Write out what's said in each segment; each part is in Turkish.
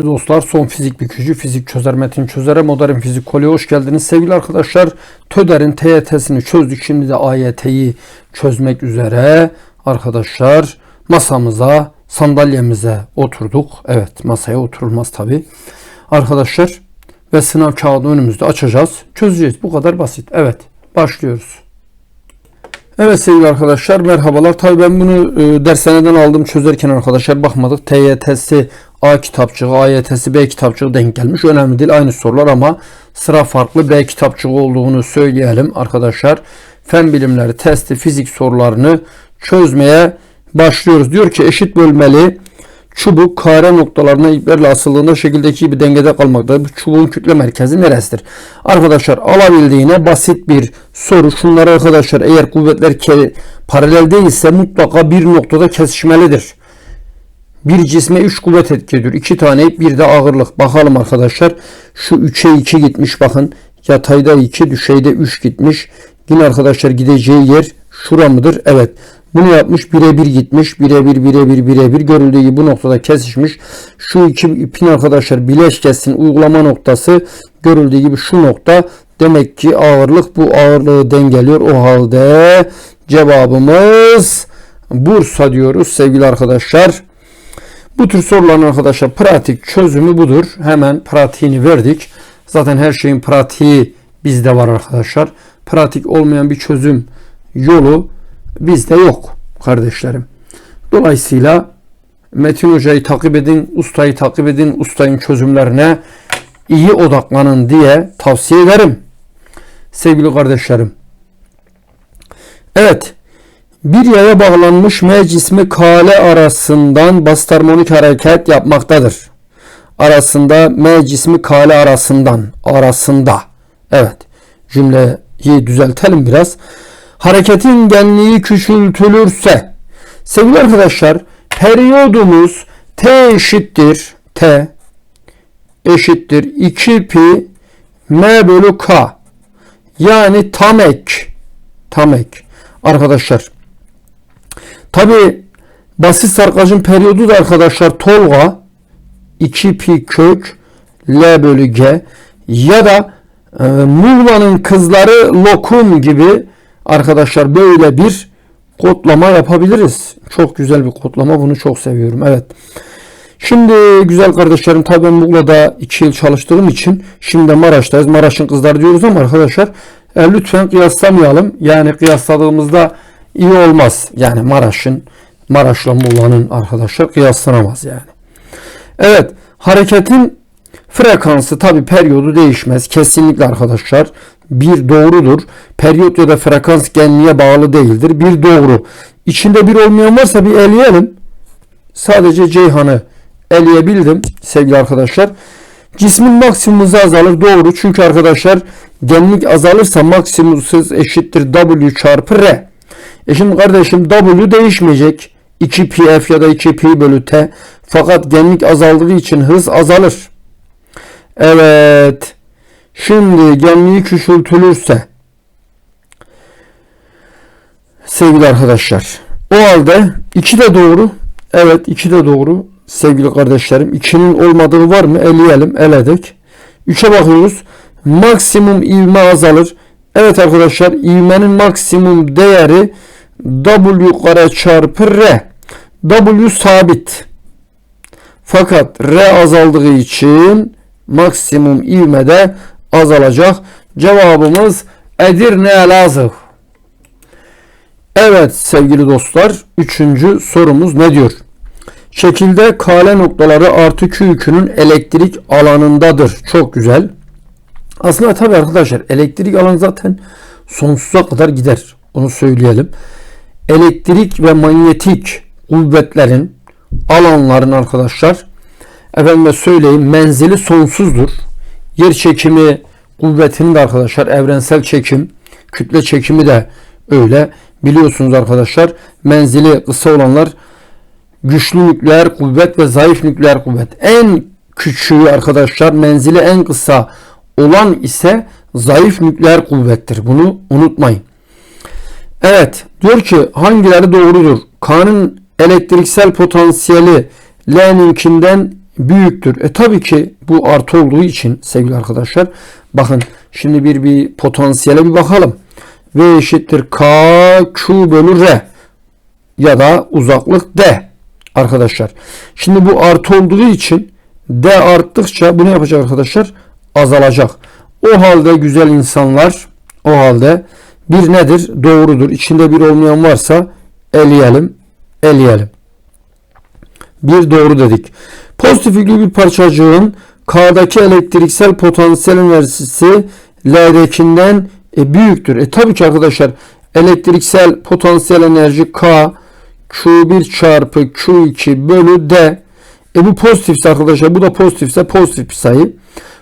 Sevgili dostlar son fizik bükücü fizik çözer metin çözere modern fizik kolye hoş geldiniz. Sevgili arkadaşlar TÖDER'in TYT'sini çözdük. Şimdi de AYT'yi çözmek üzere arkadaşlar masamıza sandalyemize oturduk. Evet masaya oturulmaz tabi. Arkadaşlar ve sınav kağıdı önümüzde açacağız. Çözeceğiz. Bu kadar basit. Evet başlıyoruz. Evet sevgili arkadaşlar merhabalar. Tabii ben bunu e, dershaneden aldım çözerken arkadaşlar bakmadık. TYT'si A kitapçığı, AYT'si B kitapçığı denk gelmiş. Önemli değil aynı sorular ama sıra farklı B kitapçığı olduğunu söyleyelim arkadaşlar. Fen bilimleri testi fizik sorularını çözmeye başlıyoruz. Diyor ki eşit bölmeli çubuk kare noktalarına iplerle asıldığında şekildeki gibi dengede kalmaktadır. Bu çubuğun kütle merkezi neresidir? Arkadaşlar alabildiğine basit bir soru. Şunları arkadaşlar eğer kuvvetler paralel değilse mutlaka bir noktada kesişmelidir. Bir cisme 3 kuvvet etki ediyor. 2 tane bir de ağırlık. Bakalım arkadaşlar. Şu 3'e 2 gitmiş bakın. Yatayda 2 düşeyde 3 gitmiş. Yine arkadaşlar gideceği yer şura mıdır? Evet. Bunu yapmış birebir gitmiş. Birebir birebir birebir görüldüğü gibi bu noktada kesişmiş. Şu iki ipin arkadaşlar bileşkesinin uygulama noktası görüldüğü gibi şu nokta. Demek ki ağırlık bu ağırlığı dengeliyor. O halde cevabımız Bursa diyoruz sevgili arkadaşlar. Bu tür soruların arkadaşlar pratik çözümü budur. Hemen pratiğini verdik. Zaten her şeyin pratiği bizde var arkadaşlar. Pratik olmayan bir çözüm yolu bizde yok kardeşlerim. Dolayısıyla Metin Hoca'yı takip edin, ustayı takip edin, ustayın çözümlerine iyi odaklanın diye tavsiye ederim. Sevgili kardeşlerim. Evet. Bir yaya bağlanmış M cismi kale arasından basit harmonik hareket yapmaktadır. Arasında M cismi kale arasından arasında. Evet. Cümleyi düzeltelim biraz. Hareketin genliği küçültülürse. Sevgili arkadaşlar periyodumuz T eşittir T eşittir 2 pi M bölü K. Yani tam ek tam ek. Arkadaşlar Tabi basit sarkacın periyodu da arkadaşlar Tolga 2 pi kök L bölü G ya da e, Muğla'nın kızları lokum gibi arkadaşlar böyle bir kodlama yapabiliriz. Çok güzel bir kodlama. Bunu çok seviyorum. Evet. Şimdi güzel kardeşlerim tabi ben Muğla'da 2 yıl çalıştığım için şimdi Maraş'tayız. Maraş'ın kızları diyoruz ama arkadaşlar e, lütfen kıyaslamayalım. Yani kıyasladığımızda iyi olmaz. Yani Maraş'ın Maraş'la Muğla'nın arkadaşlar kıyaslanamaz yani. Evet hareketin frekansı tabi periyodu değişmez. Kesinlikle arkadaşlar bir doğrudur. Periyot ya da frekans genliğe bağlı değildir. Bir doğru. İçinde bir olmayan varsa bir eleyelim. Sadece Ceyhan'ı eleyebildim sevgili arkadaşlar. Cismin maksimum hızı azalır. Doğru. Çünkü arkadaşlar genlik azalırsa maksimum hız eşittir W çarpı R. E şimdi kardeşim W değişmeyecek. 2 pi f ya da 2 pi bölü t. Fakat genlik azaldığı için hız azalır. Evet. Şimdi genliği küçültülürse sevgili arkadaşlar o halde 2 de doğru. Evet 2 de doğru sevgili kardeşlerim. 2'nin olmadığı var mı? Eleyelim. Eledik. 3'e bakıyoruz. Maksimum ivme azalır. Evet arkadaşlar ivmenin maksimum değeri W kare çarpı R. W sabit. Fakat R azaldığı için maksimum ivme de azalacak. Cevabımız Edirne Elazığ. Evet sevgili dostlar. Üçüncü sorumuz ne diyor? Şekilde kale noktaları artı Q yükünün elektrik alanındadır. Çok güzel. Aslında tabii arkadaşlar elektrik alanı zaten sonsuza kadar gider. Onu söyleyelim. Elektrik ve manyetik kuvvetlerin alanların arkadaşlar efendime söyleyeyim menzili sonsuzdur. Yer çekimi kuvvetinin arkadaşlar evrensel çekim, kütle çekimi de öyle. Biliyorsunuz arkadaşlar menzili kısa olanlar güçlü nükleer kuvvet ve zayıf nükleer kuvvet. En küçüğü arkadaşlar menzili en kısa olan ise zayıf nükleer kuvvettir. Bunu unutmayın. Evet diyor ki hangileri doğrudur? K'nın elektriksel potansiyeli L'ninkinden büyüktür. E tabii ki bu artı olduğu için sevgili arkadaşlar bakın şimdi bir bir potansiyele bir bakalım. V eşittir K Q bölü R ya da uzaklık D arkadaşlar. Şimdi bu artı olduğu için D arttıkça bu ne yapacak arkadaşlar? Azalacak. O halde güzel insanlar o halde bir nedir? Doğrudur. İçinde bir olmayan varsa eleyelim. Eleyelim. Bir doğru dedik. Pozitif yüklü bir parçacığın K'daki elektriksel potansiyel enerjisi L'dekinden e, büyüktür. E tabii ki arkadaşlar elektriksel potansiyel enerji K Q1 çarpı Q2 bölü D. E bu pozitifse arkadaşlar bu da pozitifse pozitif bir sayı.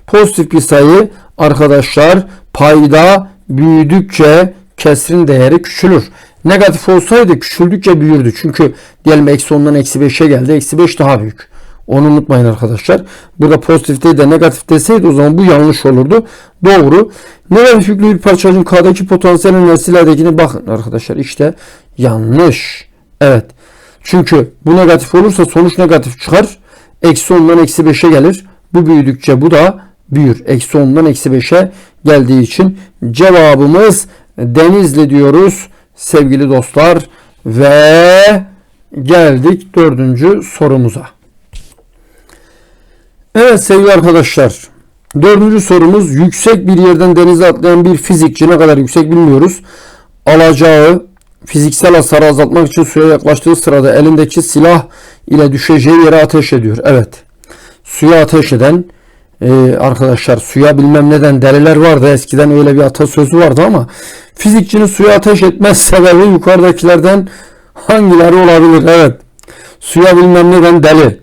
Pozitif bir sayı arkadaşlar payda büyüdükçe kesrin değeri küçülür. Negatif olsaydı küçüldükçe büyürdü. Çünkü diyelim eksi 10'dan eksi 5'e geldi. Eksi 5 daha büyük. Onu unutmayın arkadaşlar. Burada pozitif değil de negatif deseydi o zaman bu yanlış olurdu. Doğru. Negatif yüklü bir parçacığın K'daki potansiyel enerjilerdekini bakın arkadaşlar. İşte yanlış. Evet. Çünkü bu negatif olursa sonuç negatif çıkar. Eksi 10'dan eksi 5'e gelir. Bu büyüdükçe bu da büyür. Eksi 10'dan eksi 5'e geldiği için cevabımız Denizli diyoruz sevgili dostlar. Ve geldik dördüncü sorumuza. Evet sevgili arkadaşlar. Dördüncü sorumuz yüksek bir yerden denize atlayan bir fizikçi ne kadar yüksek bilmiyoruz. Alacağı fiziksel hasarı azaltmak için suya yaklaştığı sırada elindeki silah ile düşeceği yere ateş ediyor. Evet. Suya ateş eden e, arkadaşlar suya bilmem neden deliler vardı. Eskiden öyle bir atasözü vardı ama fizikçinin suya ateş etmez sebebi yukarıdakilerden hangileri olabilir? Evet. Suya bilmem neden deli.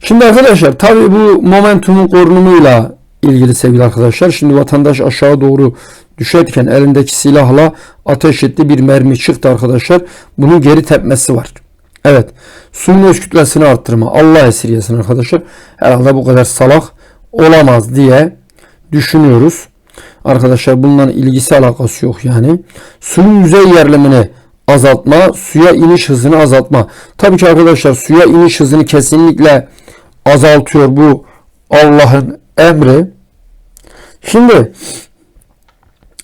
Şimdi arkadaşlar tabi bu momentumun korunumuyla ilgili sevgili arkadaşlar. Şimdi vatandaş aşağı doğru düşerken elindeki silahla ateş etti bir mermi çıktı arkadaşlar. Bunun geri tepmesi var. Evet. Suyun öz kütlesini arttırma. Allah esirgesin arkadaşlar. Herhalde bu kadar salak olamaz diye düşünüyoruz. Arkadaşlar bundan ilgisi alakası yok yani. Suyun yüzey yerlemini azaltma, suya iniş hızını azaltma. Tabii ki arkadaşlar suya iniş hızını kesinlikle azaltıyor bu Allah'ın emri. Şimdi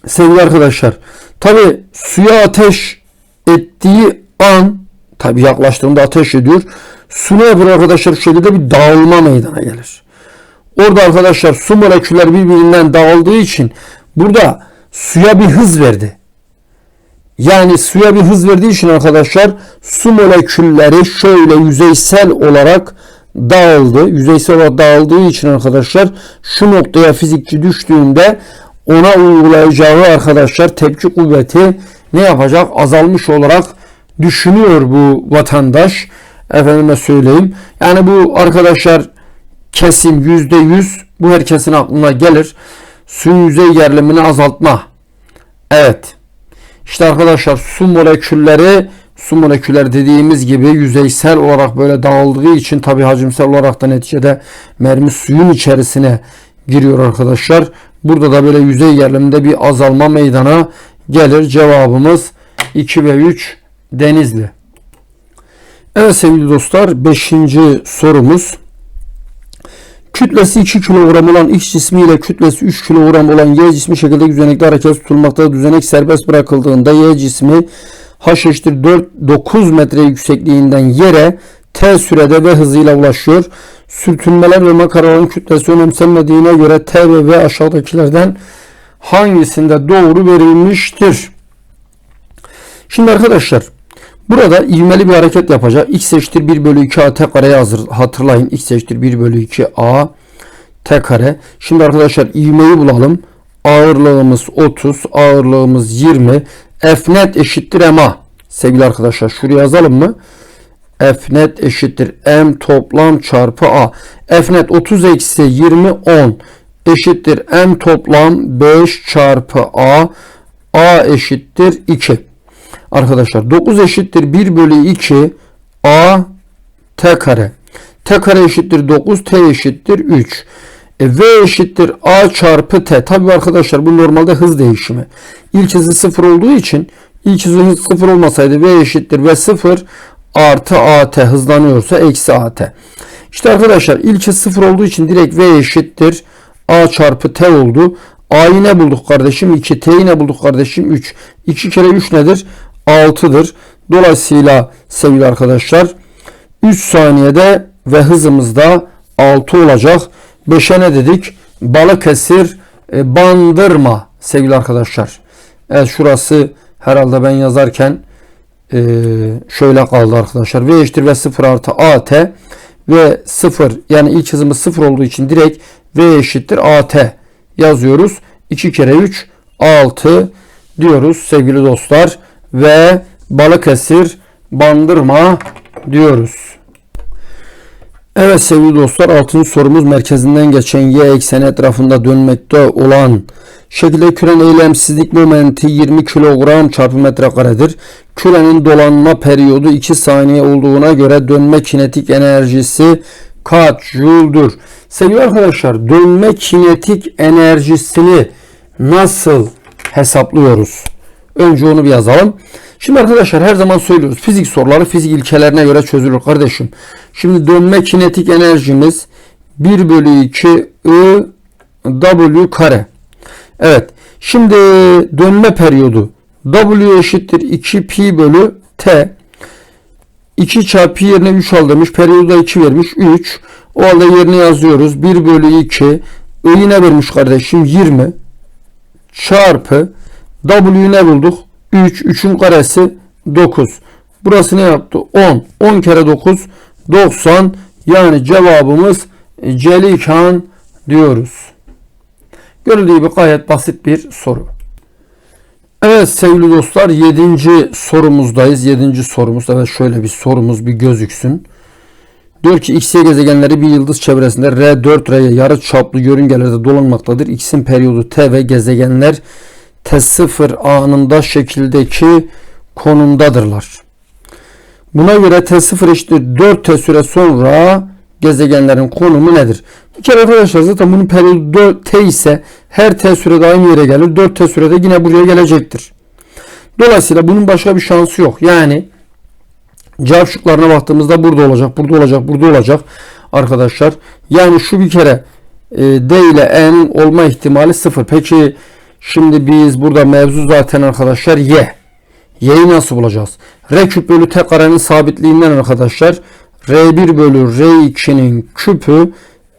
sevgili arkadaşlar tabi suya ateş ettiği an tabi yaklaştığında ateş ediyor. Su ne yapıyor arkadaşlar? Şu şekilde bir dağılma meydana gelir. Orada arkadaşlar su moleküller birbirinden dağıldığı için burada suya bir hız verdi. Yani suya bir hız verdiği için arkadaşlar su molekülleri şöyle yüzeysel olarak dağıldı. Yüzeysel olarak dağıldığı için arkadaşlar şu noktaya fizikçi düştüğünde ona uygulayacağı arkadaşlar tepki kuvveti ne yapacak? Azalmış olarak düşünüyor bu vatandaş. Efendime söyleyeyim. Yani bu arkadaşlar yüzde yüz bu herkesin aklına gelir. Suyun yüzey gerilimini azaltma. Evet. İşte arkadaşlar su molekülleri su moleküller dediğimiz gibi yüzeysel olarak böyle dağıldığı için tabi hacimsel olarak da neticede mermi suyun içerisine giriyor arkadaşlar. Burada da böyle yüzey geriliminde bir azalma meydana gelir. Cevabımız 2 ve 3 Denizli. Evet sevgili dostlar 5. sorumuz. Kütlesi 2 kilogram olan X cismi ile kütlesi 3 kilogram olan Y cismi şekilde düzenekli hareket tutulmakta. Düzenek serbest bırakıldığında Y cismi H eşittir 4, 9 metre yüksekliğinden yere T sürede ve hızıyla ulaşıyor. Sürtünmeler ve makaraların kütlesi önemsenmediğine göre T ve V aşağıdakilerden hangisinde doğru verilmiştir? Şimdi arkadaşlar burada ivmeli bir hareket yapacak. X eşittir 1 bölü 2 A T kareyi hazır, hatırlayın. X eşittir 1 bölü 2 A T kare. Şimdi arkadaşlar ivmeyi bulalım. Ağırlığımız 30, ağırlığımız 20. F net eşittir MA. Sevgili arkadaşlar şuraya yazalım mı? F net eşittir M toplam çarpı A. F net 30 eksi 20 10 eşittir M toplam 5 çarpı A. A eşittir 2. Arkadaşlar 9 eşittir 1 bölü 2 A T kare. T kare eşittir 9 T eşittir 3. E, v eşittir A çarpı T. Tabi arkadaşlar bu normalde hız değişimi. İlk hızı 0 olduğu için ilk hızı 0 olmasaydı V eşittir V 0 artı AT hızlanıyorsa eksi AT. İşte arkadaşlar ilki 0 olduğu için direkt V eşittir. A çarpı T oldu. A'yı ne bulduk kardeşim? 2. T'yi ne bulduk kardeşim? 3. 2 kere 3 nedir? 6'dır. Dolayısıyla sevgili arkadaşlar 3 saniyede ve hızımız da 6 olacak. 5'e ne dedik? Balıkesir e, bandırma sevgili arkadaşlar. Evet şurası herhalde ben yazarken e, şöyle kaldı arkadaşlar. V eşittir ve 0 artı AT ve 0 yani ilk hızımız 0 olduğu için direkt V eşittir AT yazıyoruz. 2 kere 3 6 diyoruz sevgili dostlar ve Balıkesir bandırma diyoruz. Evet sevgili dostlar 6. sorumuz merkezinden geçen y ekseni etrafında dönmekte olan şekilde küren eylemsizlik momenti 20 kilogram çarpı metrekaredir. Kürenin dolanma periyodu 2 saniye olduğuna göre dönme kinetik enerjisi kaç joule'dur? Sevgili arkadaşlar dönme kinetik enerjisini nasıl hesaplıyoruz? Önce onu bir yazalım. Şimdi arkadaşlar her zaman söylüyoruz. Fizik soruları fizik ilkelerine göre çözülür kardeşim. Şimdi dönme kinetik enerjimiz 1 bölü 2 I W kare. Evet. Şimdi dönme periyodu W eşittir 2 pi bölü T. 2 çarpı pi yerine 3 al demiş. Periyodu da 2 vermiş. 3. O halde yerine yazıyoruz. 1 bölü 2 I'yi ne vermiş kardeşim? 20 çarpı W'yu ne bulduk? 3. 3'ün karesi 9. Burası ne yaptı? 10. 10 kere 9 90. Yani cevabımız Celikan diyoruz. Görüldüğü gibi gayet basit bir soru. Evet sevgili dostlar 7. sorumuzdayız. 7. sorumuz. Evet şöyle bir sorumuz bir gözüksün. Diyor ki X, Y gezegenleri bir yıldız çevresinde R4R'ye yarı çaplı yörüngelerde dolanmaktadır. X'in periyodu T ve gezegenler T0 anında şekildeki konumdadırlar. Buna göre T0 eşittir 4T süre sonra gezegenlerin konumu nedir? Bir kere arkadaşlar zaten bunun periyodu 4T ise her T sürede aynı yere gelir. 4T sürede yine buraya gelecektir. Dolayısıyla bunun başka bir şansı yok. Yani cevap şıklarına baktığımızda burada olacak, burada olacak, burada olacak arkadaşlar. Yani şu bir kere e, D ile E'nin olma ihtimali sıfır. Peki Şimdi biz burada mevzu zaten arkadaşlar y. Y'yi nasıl bulacağız? R küp bölü T karenin sabitliğinden arkadaşlar R1 bölü R2'nin küpü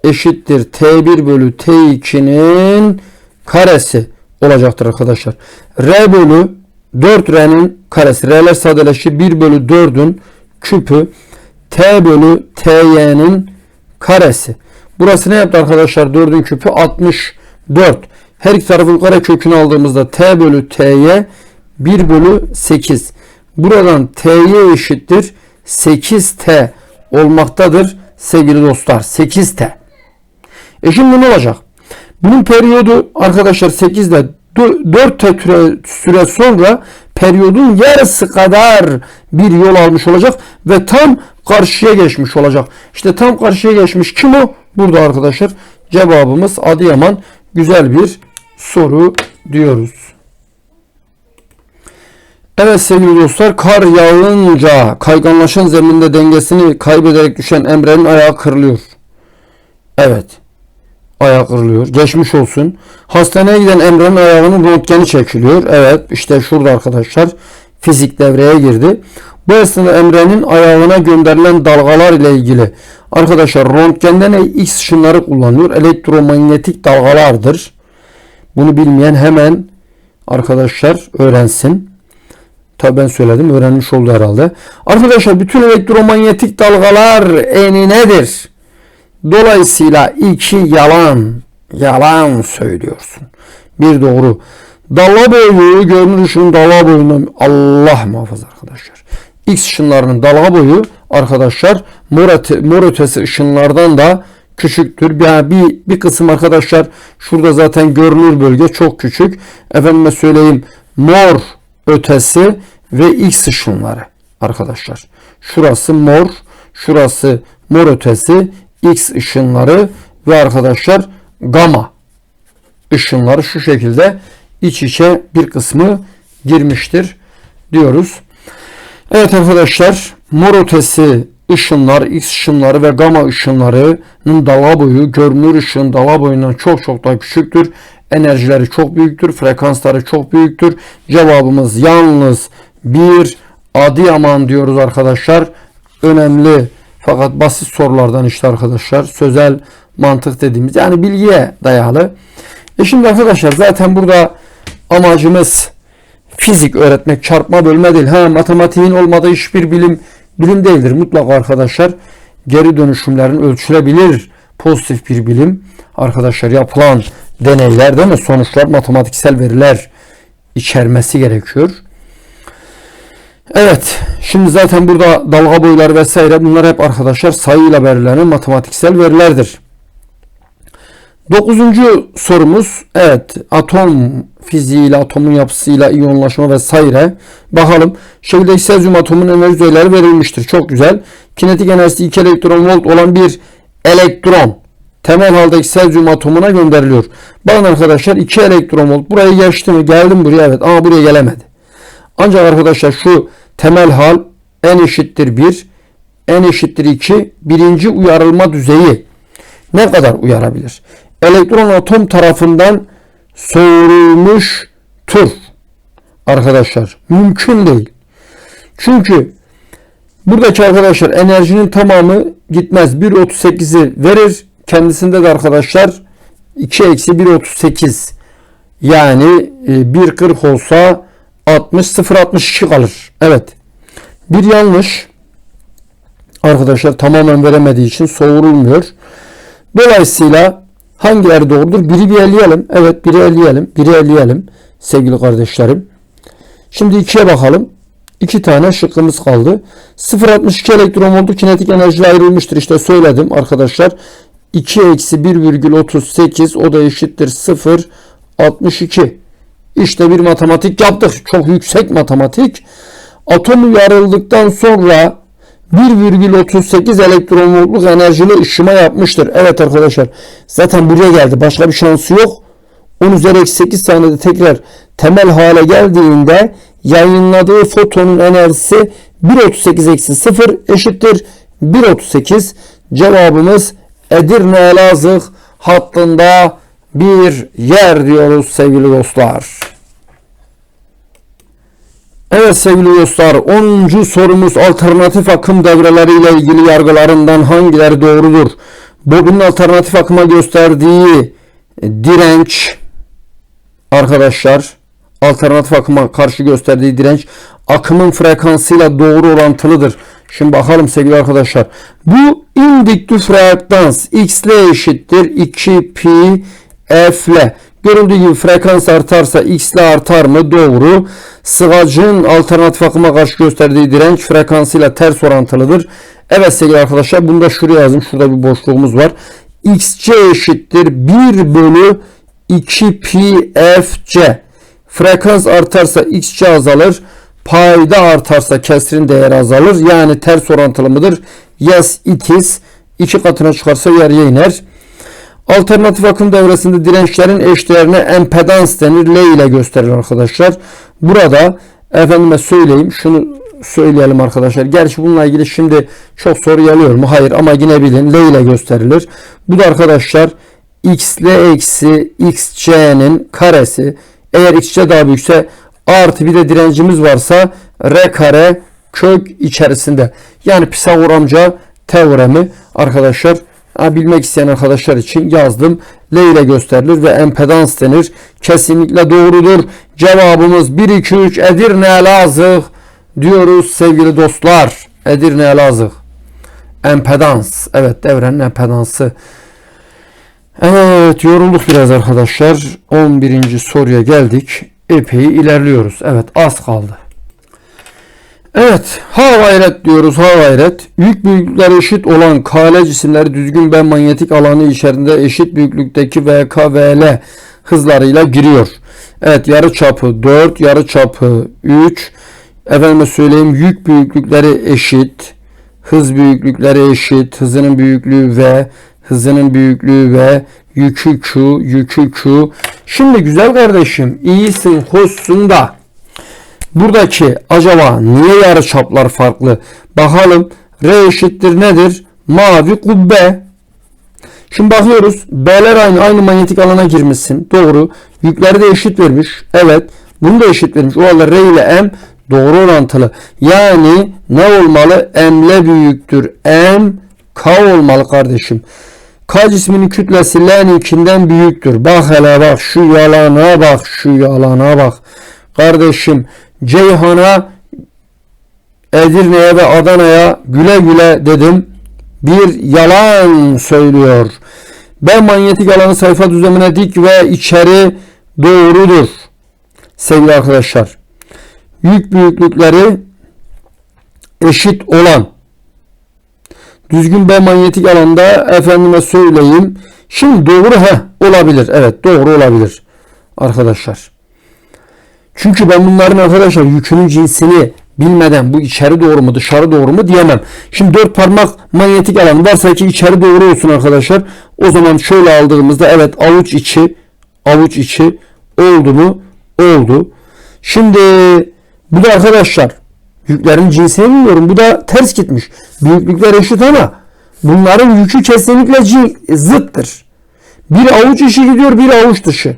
eşittir T1 bölü T2'nin karesi olacaktır arkadaşlar. R bölü 4R'nin karesi. R'ler sadeleşir. 1 bölü 4'ün küpü T bölü TY'nin karesi. Burası ne yaptı arkadaşlar? 4'ün küpü 64. Her iki tarafın kare kökünü aldığımızda t bölü t'ye 1 bölü 8. Buradan t'ye eşittir 8t olmaktadır sevgili dostlar. 8t. E şimdi ne olacak? Bunun periyodu arkadaşlar 8'de 4t süre, süre sonra periyodun yarısı kadar bir yol almış olacak ve tam karşıya geçmiş olacak. İşte tam karşıya geçmiş kim o? Burada arkadaşlar cevabımız Adıyaman güzel bir soru diyoruz. Evet sevgili dostlar kar yağınca kayganlaşan zeminde dengesini kaybederek düşen Emre'nin ayağı kırılıyor. Evet. Ayağı kırılıyor. Geçmiş olsun. Hastaneye giden Emre'nin ayağının röntgeni çekiliyor. Evet işte şurada arkadaşlar fizik devreye girdi. Bu esnada Emre'nin ayağına gönderilen dalgalar ile ilgili arkadaşlar röntgende ne X ışınları kullanıyor. Elektromanyetik dalgalardır. Bunu bilmeyen hemen arkadaşlar öğrensin. Tabi ben söyledim öğrenmiş oldu herhalde. Arkadaşlar bütün elektromanyetik dalgalar eninedir. Dolayısıyla iki yalan, yalan söylüyorsun. Bir doğru. Dalga boyu görünür ışığın dalga boyundan Allah muhafaza arkadaşlar. X ışınlarının dalga boyu arkadaşlar mor ötesi ışınlardan da küçüktür. Yani bir, bir kısım arkadaşlar şurada zaten görünür bölge çok küçük. Efendime söyleyeyim mor ötesi ve X ışınları arkadaşlar. Şurası mor, şurası mor ötesi, X ışınları ve arkadaşlar gamma ışınları şu şekilde iç içe bir kısmı girmiştir diyoruz. Evet arkadaşlar mor ötesi ışınlar, X ışınları ve gamma ışınlarının dalga boyu görünür ışığın dalga boyundan çok çok daha küçüktür. Enerjileri çok büyüktür, frekansları çok büyüktür. Cevabımız yalnız bir Adıyaman diyoruz arkadaşlar. Önemli fakat basit sorulardan işte arkadaşlar. Sözel mantık dediğimiz yani bilgiye dayalı. E şimdi arkadaşlar zaten burada amacımız fizik öğretmek, çarpma bölme değil. Ha matematiğin olmadığı hiçbir bilim bilim değildir. Mutlaka arkadaşlar geri dönüşümlerin ölçülebilir pozitif bir bilim. Arkadaşlar yapılan deneyler değil mi? Sonuçlar matematiksel veriler içermesi gerekiyor. Evet. Şimdi zaten burada dalga boyları vesaire bunlar hep arkadaşlar sayıyla belirlenen matematiksel verilerdir. Dokuzuncu sorumuz evet atom fiziğiyle atomun yapısıyla iyonlaşma vesaire. Bakalım şekildeki sezyum atomunun enerji düzeyleri verilmiştir. Çok güzel. Kinetik enerjisi 2 elektron volt olan bir elektron temel haldeki sezyum atomuna gönderiliyor. Bakın arkadaşlar 2 elektron volt buraya geçti mi? Geldim buraya evet ama buraya gelemedi. Ancak arkadaşlar şu temel hal n eşittir 1 n eşittir 2 birinci uyarılma düzeyi ne kadar uyarabilir? Elektron atom tarafından soğurulmuştur. Arkadaşlar mümkün değil. Çünkü buradaki arkadaşlar enerjinin tamamı gitmez. 1.38'i verir. Kendisinde de arkadaşlar 2 eksi 1.38 yani 1.40 olsa 60 0.62 kalır. Evet. Bir yanlış arkadaşlar tamamen veremediği için soğurulmuyor. Dolayısıyla hangileri doğrudur? Biri bir eleyelim. Evet biri eleyelim. Biri eleyelim sevgili kardeşlerim. Şimdi ikiye bakalım. İki tane şıkkımız kaldı. 0.62 elektron oldu. Kinetik enerji ayrılmıştır. İşte söyledim arkadaşlar. 2 eksi 1,38 o da eşittir 0.62. İşte bir matematik yaptık. Çok yüksek matematik. Atom uyarıldıktan sonra 1,38 elektron voltluk enerjili ışıma yapmıştır. Evet arkadaşlar zaten buraya geldi. Başka bir şansı yok. 10 üzeri eksi 8 saniyede tekrar temel hale geldiğinde yayınladığı fotonun enerjisi 1.38 eksi 0 eşittir 1.38. Cevabımız Edirne Elazığ hattında bir yer diyoruz sevgili dostlar. Evet sevgili dostlar 10. sorumuz alternatif akım devreleriyle ilgili yargılarından hangileri doğrudur? Bobinin alternatif akıma gösterdiği direnç arkadaşlar alternatif akıma karşı gösterdiği direnç akımın frekansıyla doğru orantılıdır. Şimdi bakalım sevgili arkadaşlar. Bu indüktif reaktans xl eşittir 2 pi f'le. Görüldüğü gibi frekans artarsa x'le artar mı? Doğru. Sıvacın alternatif akıma karşı gösterdiği direnç frekansıyla ters orantılıdır. Evet sevgili arkadaşlar bunu da şuraya yazdım. Şurada bir boşluğumuz var. xc eşittir 1 bölü 2 pi fc. Frekans artarsa xc azalır. Payda artarsa kesrin değeri azalır. Yani ters orantılı mıdır? Yes it is. İki katına çıkarsa yarıya iner. Alternatif akım devresinde dirençlerin eşdeğerine empedans denir. L ile gösterilir arkadaşlar. Burada efendime söyleyeyim şunu söyleyelim arkadaşlar. Gerçi bununla ilgili şimdi çok soru geliyor mu? Hayır ama yine bilin L ile gösterilir. Bu da arkadaşlar xl eksi xc'nin karesi. Eğer xc daha büyükse artı bir de direncimiz varsa r kare kök içerisinde. Yani Pisagor amca teoremi arkadaşlar bilmek isteyen arkadaşlar için yazdım. L ile gösterilir ve empedans denir. Kesinlikle doğrudur. Cevabımız 1 2 3 Edirne Elazığ diyoruz sevgili dostlar. Edirne Elazığ. Empedans. Evet devrenin empedansı. Evet yorulduk biraz arkadaşlar. 11. soruya geldik. Epey ilerliyoruz. Evet az kaldı. Evet, ha gayret diyoruz, ha gayret. Yük büyüklükleri eşit olan KL cisimleri düzgün ve manyetik alanı içerisinde eşit büyüklükteki VK, VL hızlarıyla giriyor. Evet, yarı çapı 4, yarı çapı 3. Efendime söyleyeyim, yük büyüklükleri eşit. Hız büyüklükleri eşit. Hızının büyüklüğü V, hızının büyüklüğü V, yükü Q, yükü Q. Şimdi güzel kardeşim, iyisin, hoşsun da Buradaki acaba niye yarı çaplar farklı? Bakalım R eşittir nedir? Mavi kubbe. Şimdi bakıyoruz. B'ler aynı. Aynı manyetik alana girmişsin. Doğru. Yükleri de eşit vermiş. Evet. Bunu da eşit vermiş. O halde R ile M doğru orantılı. Yani ne olmalı? M'le büyüktür. M K olmalı kardeşim. K cisminin kütlesi L'ninkinden büyüktür. Bak hele bak şu yalana bak şu yalana bak. Kardeşim Ceyhan'a Edirne'ye ve Adana'ya güle güle dedim. Bir yalan söylüyor. B manyetik alanı sayfa düzlemine dik ve içeri doğrudur. Sevgili arkadaşlar. Yük büyüklükleri eşit olan düzgün B manyetik alanda efendime söyleyeyim. Şimdi doğru he olabilir. Evet doğru olabilir. Arkadaşlar. Çünkü ben bunların arkadaşlar yükünün cinsini bilmeden bu içeri doğru mu dışarı doğru mu diyemem. Şimdi dört parmak manyetik alan varsa ki içeri doğru olsun arkadaşlar. O zaman şöyle aldığımızda evet avuç içi avuç içi oldu mu? Oldu. Şimdi bu da arkadaşlar yüklerin cinsini bilmiyorum. Bu da ters gitmiş. Büyüklükler eşit ama bunların yükü kesinlikle zıttır. Bir avuç içi gidiyor bir avuç dışı.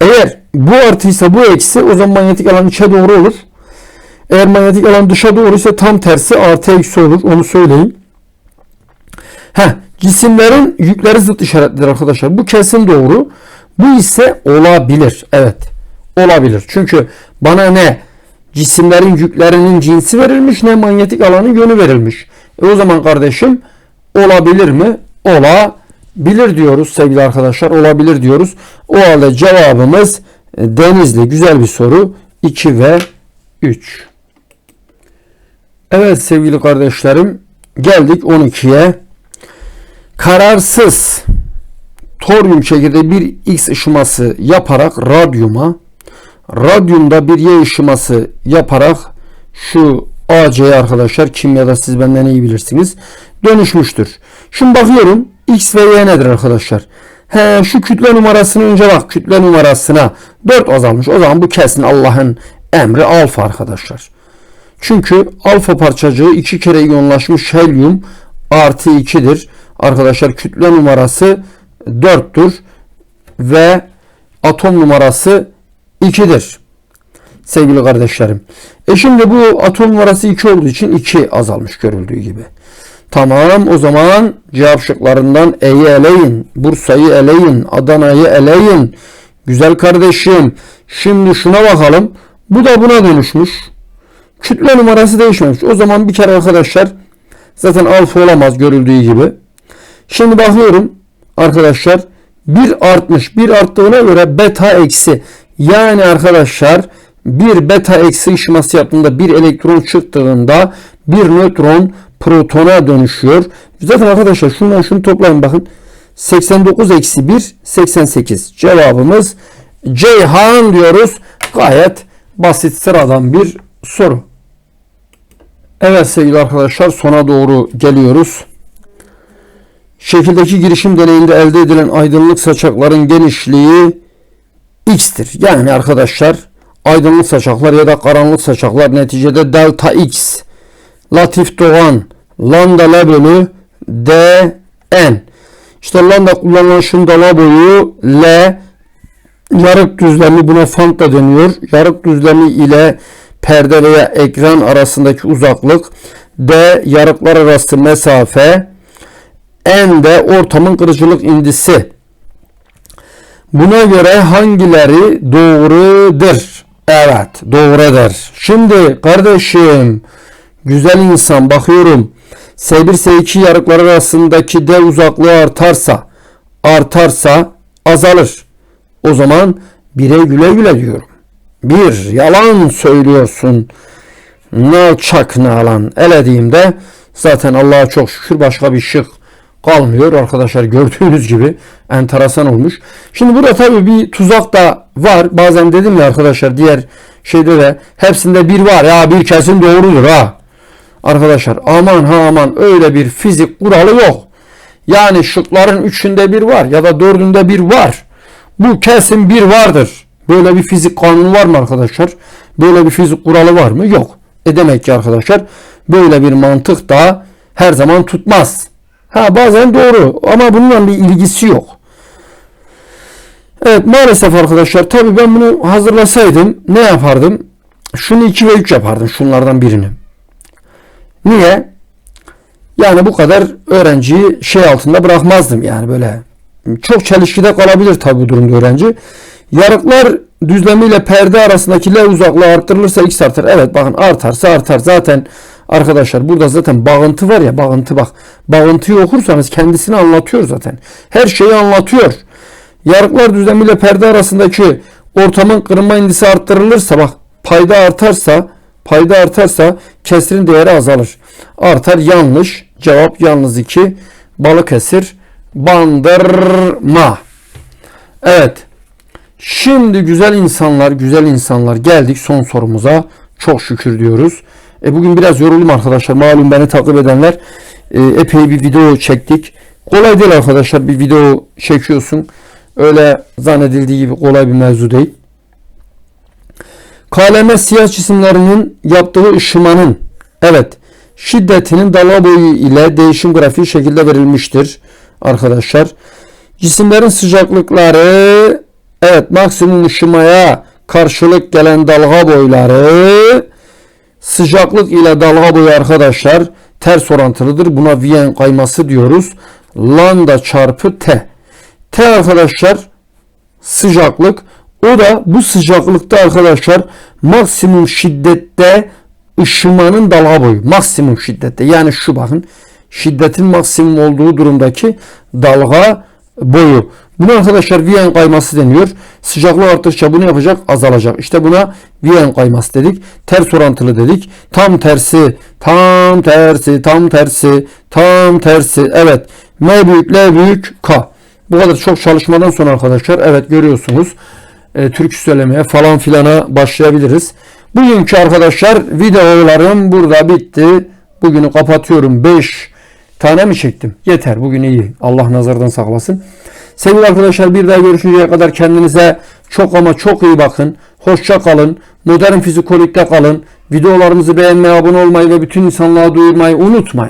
Eğer bu artıysa bu eksi o zaman manyetik alan içe doğru olur. Eğer manyetik alan dışa doğru ise tam tersi artı eksi olur. Onu söyleyeyim. Heh, cisimlerin yükleri zıt işaretlidir arkadaşlar. Bu kesin doğru. Bu ise olabilir. Evet. Olabilir. Çünkü bana ne cisimlerin yüklerinin cinsi verilmiş ne manyetik alanın yönü verilmiş. E o zaman kardeşim olabilir mi? Olabilir diyoruz sevgili arkadaşlar. Olabilir diyoruz. O halde cevabımız Denizli. Güzel bir soru. 2 ve 3. Evet sevgili kardeşlerim geldik 12'ye. Kararsız toryum çekirdeği bir X ışıması yaparak radyuma radyumda bir Y ışıması yaparak şu AC'ye arkadaşlar kimyada siz benden iyi bilirsiniz dönüşmüştür. Şimdi bakıyorum X ve Y nedir arkadaşlar? He, şu kütle numarasını önce bak kütle numarasına 4 azalmış. O zaman bu kesin Allah'ın emri alfa arkadaşlar. Çünkü alfa parçacığı iki kere iyonlaşmış helyum artı 2'dir. Arkadaşlar kütle numarası 4'tür ve atom numarası 2'dir. Sevgili kardeşlerim. E şimdi bu atom numarası 2 olduğu için 2 azalmış görüldüğü gibi. Tamam o zaman cevap şıklarından E'yi eleyin, Bursa'yı eleyin, Adana'yı eleyin. Güzel kardeşim. Şimdi şuna bakalım. Bu da buna dönüşmüş. Kütle numarası değişmemiş. O zaman bir kere arkadaşlar zaten alfa olamaz görüldüğü gibi. Şimdi bakıyorum arkadaşlar bir artmış. Bir arttığına göre beta eksi. Yani arkadaşlar bir beta eksi ışıması yaptığında bir elektron çıktığında bir nötron protona dönüşüyor. Zaten arkadaşlar şundan şunu toplayın bakın. 89 eksi 1 88. Cevabımız Ceyhan diyoruz. Gayet basit sıradan bir soru. Evet sevgili arkadaşlar sona doğru geliyoruz. Şekildeki girişim deneyinde elde edilen aydınlık saçakların genişliği x'tir. Yani arkadaşlar aydınlık saçaklar ya da karanlık saçaklar neticede delta x Latif Doğan lambda la bölü dn işte lambda kullanılan şundala boyu l yarık düzlemi buna fant da deniyor. Yarık düzlemi ile perde veya ekran arasındaki uzaklık d yarıklar arası mesafe n de ortamın kırıcılık indisi. Buna göre hangileri doğrudur? Evet doğrudur. Şimdi kardeşim güzel insan bakıyorum. S1 S2 yarıklar arasındaki D uzaklığı artarsa artarsa azalır. O zaman bire güle güle diyorum. Bir yalan söylüyorsun. Nalçak nalan elediğimde zaten Allah'a çok şükür başka bir şık kalmıyor arkadaşlar gördüğünüz gibi enteresan olmuş. Şimdi burada tabii bir tuzak da var. Bazen dedim ya arkadaşlar diğer şeyde de hepsinde bir var ya bir kesin doğrudur ha. Arkadaşlar aman ha aman öyle bir fizik kuralı yok. Yani şıkların üçünde bir var ya da dördünde bir var. Bu kesin bir vardır. Böyle bir fizik kanunu var mı arkadaşlar? Böyle bir fizik kuralı var mı? Yok. E demek ki arkadaşlar böyle bir mantık da her zaman tutmaz. Ha bazen doğru ama bununla bir ilgisi yok. Evet maalesef arkadaşlar tabii ben bunu hazırlasaydım ne yapardım? Şunu 2 ve 3 yapardım şunlardan birini. Niye? Yani bu kadar öğrenciyi şey altında bırakmazdım yani böyle. Çok çelişkide kalabilir tabii bu durumda öğrenci. Yarıklar düzlemiyle perde arasındaki L uzaklığı arttırılırsa X artar. Evet bakın artarsa artar. Zaten arkadaşlar burada zaten bağıntı var ya bağıntı bak. Bağıntıyı okursanız kendisini anlatıyor zaten. Her şeyi anlatıyor. Yarıklar düzlemiyle perde arasındaki ortamın kırılma indisi arttırılırsa bak payda artarsa payda artarsa kesrin değeri azalır. Artar yanlış. Cevap yalnız 2. Balıkesir bandırma. Evet. Şimdi güzel insanlar, güzel insanlar geldik son sorumuza. Çok şükür diyoruz. E bugün biraz yoruldum arkadaşlar. Malum beni takip edenler e, epey bir video çektik. Kolay değil arkadaşlar bir video çekiyorsun. Öyle zannedildiği gibi kolay bir mevzu değil. KLM siyah cisimlerinin yaptığı ışımanın evet şiddetinin dalga boyu ile değişim grafiği şekilde verilmiştir arkadaşlar. Cisimlerin sıcaklıkları evet maksimum ışımaya karşılık gelen dalga boyları sıcaklık ile dalga boyu arkadaşlar ters orantılıdır. Buna Vien kayması diyoruz. Lambda çarpı T. T arkadaşlar sıcaklık. O da bu sıcaklıkta arkadaşlar maksimum şiddette ışımanın dalga boyu. Maksimum şiddette. Yani şu bakın. Şiddetin maksimum olduğu durumdaki dalga boyu. Buna arkadaşlar Vien kayması deniyor. Sıcaklık arttıkça bunu yapacak azalacak. İşte buna Vien kayması dedik. Ters orantılı dedik. Tam tersi, tam tersi, tam tersi, tam tersi. Evet. M büyük, L büyük, K. Bu kadar çok çalışmadan sonra arkadaşlar evet görüyorsunuz. E, türkü söylemeye falan filana başlayabiliriz. Bugünkü arkadaşlar videolarım burada bitti. Bugünü kapatıyorum. 5 tane mi çektim? Yeter. Bugün iyi. Allah nazardan saklasın. Sevgili arkadaşlar bir daha görüşünceye kadar kendinize çok ama çok iyi bakın. Hoşça kalın. Modern fizikolikte kalın. Videolarımızı beğenmeyi, abone olmayı ve bütün insanlığa duyurmayı unutmayın.